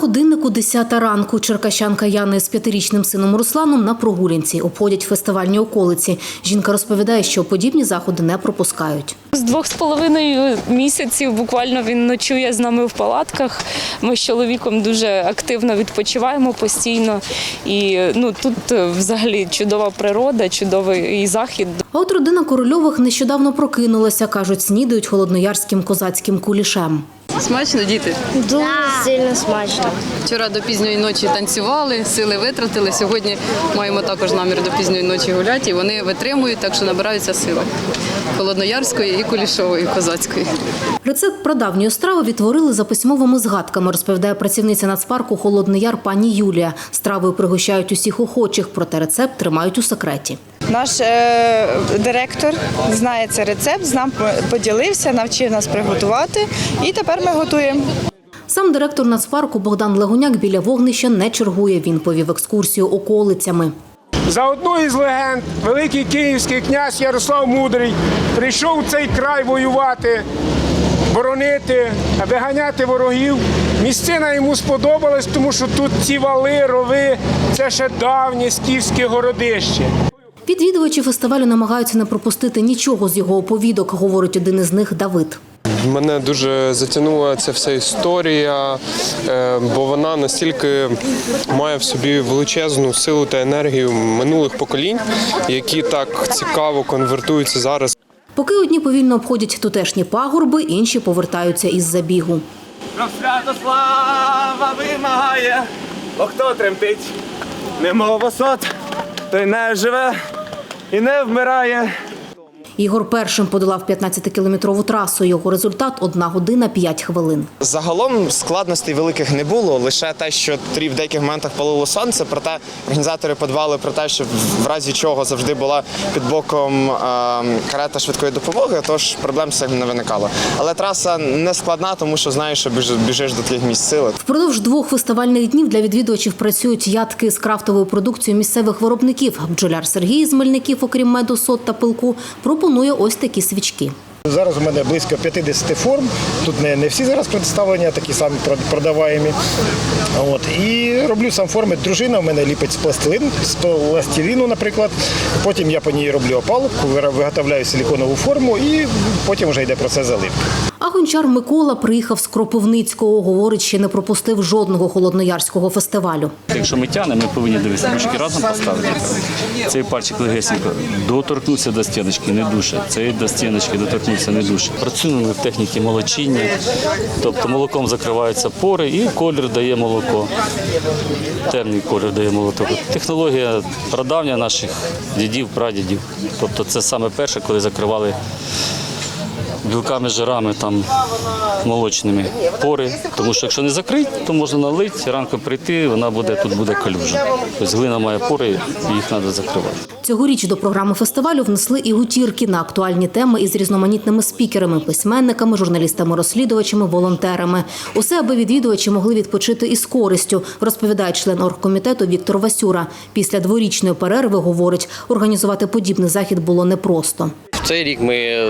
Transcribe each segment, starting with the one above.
годиннику 10 ранку черкащанка Яна з п'ятирічним сином Русланом на прогулянці обходять фестивальні околиці. Жінка розповідає, що подібні заходи не пропускають. З двох з половиною місяців буквально він ночує з нами в палатках. Ми з чоловіком дуже активно відпочиваємо постійно. І ну тут е, взагалі чудова природа, чудовий захід. А от родина Корольових нещодавно прокинулася, кажуть, снідають холодноярським козацьким кулішем. Смачно, діти. Дуже сильно смачно. Вчора до пізньої ночі танцювали, сили витратили. Сьогодні маємо також намір до пізньої ночі гуляти. І вони витримують, так що набираються сили. Холодноярської і кулішової, козацької. Рецепт прадавньої страви відтворили за письмовими згадками, розповідає працівниця нацпарку Холодний Яр пані Юлія. Стравою пригощають усіх охочих, проте рецепт тримають у секреті. Наш е, директор знає цей рецепт, з нам поділився, навчив нас приготувати, і тепер ми готуємо. Сам директор нацпарку Богдан Легоняк біля вогнища не чергує. Він повів екскурсію околицями. За одну із легенд, великий київський князь Ярослав Мудрий прийшов в цей край воювати, боронити, виганяти ворогів. Місцина йому сподобалась, тому що тут ці вали, рови це ще давнє скіфське городище. Відвідувачі фестивалю намагаються не пропустити нічого з його оповідок, говорить один із них Давид. Мене дуже затягнула ця вся історія, е, бо вона настільки має в собі величезну силу та енергію минулих поколінь, які так цікаво конвертуються зараз. Поки одні повільно обходять тутешні пагорби, інші повертаються із забігу. Святослава вимагає, бо хто тремтить, немов висот, той не живе і не вмирає. Ігор першим подолав 15-кілометрову трасу. Його результат – 1 година 5 хвилин. Загалом складностей великих не було, лише те, що трі в деяких моментах палило сонце. Проте організатори подбали про те, щоб в разі чого завжди була під боком е, карета швидкої допомоги, тож проблем з цим не виникало. Але траса не складна, тому що знаєш, що біж- біжиш до таких місць сили. Впродовж двох фестивальних днів для відвідувачів працюють ядки з крафтовою продукцією місцевих виробників. Бджоляр Сергій з Мельників, окрім меду, сот та пилку, пропонує ось такі свічки. Зараз у мене близько 50 форм. Тут не, не всі зараз представлені, а такі самі продаваємо. От. І роблю сам форми. Дружина в мене ліпить з пластилин, з пластиліну, наприклад. Потім я по ній роблю опалубку, виготовляю силіконову форму і потім вже йде процес заливки. Гончар Микола приїхав з Кропивницького. Говорить, ще не пропустив жодного холодноярського фестивалю. Якщо ми тянемо, ми повинні дивитися ручки разом поставити. Цей пальчик легесенько доторкнувся до стіночки, не душе. Цей до стіночки доторкнувся, не душе. Працюємо ми в техніці молочіння, тобто молоком закриваються пори і колір дає молоко. Темний колір дає молоко. Технологія прадавня наших дідів, прадідів. Тобто це саме перше, коли закривали білками, жирами там молочними пори. Тому що якщо не закрити, то можна налити, ранку прийти, вона буде тут буде калюжа. Тобто глина має пори, їх треба закривати. Цьогоріч до програми фестивалю внесли і гутірки на актуальні теми із різноманітними спікерами, письменниками, журналістами-розслідувачами, волонтерами. Усе, аби відвідувачі могли відпочити із користю, розповідає член оргкомітету Віктор Васюра. Після дворічної перерви, говорить, організувати подібний захід було непросто. В цей рік ми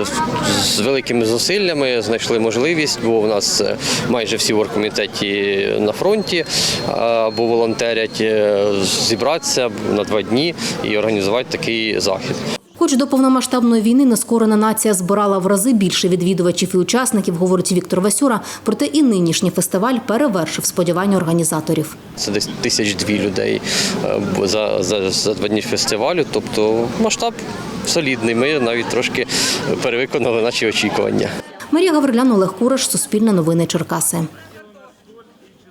з великими зусиллями знайшли можливість, бо у нас е, майже всі в оргкомітеті на фронті або волонтерять е, зібратися на два дні і організувати такий захід. Хоч до повномасштабної війни нескорена нація збирала в рази більше відвідувачів і учасників, говорить Віктор Васюра. Проте і нинішній фестиваль перевершив сподівання організаторів. Це десь тисяч дві людей е, за, за, за два дні фестивалю. Тобто масштаб солідний. Ми навіть трошки перевиконали наші очікування. Марія Гаврилян, Олег Кураш, Суспільне новини Черкаси.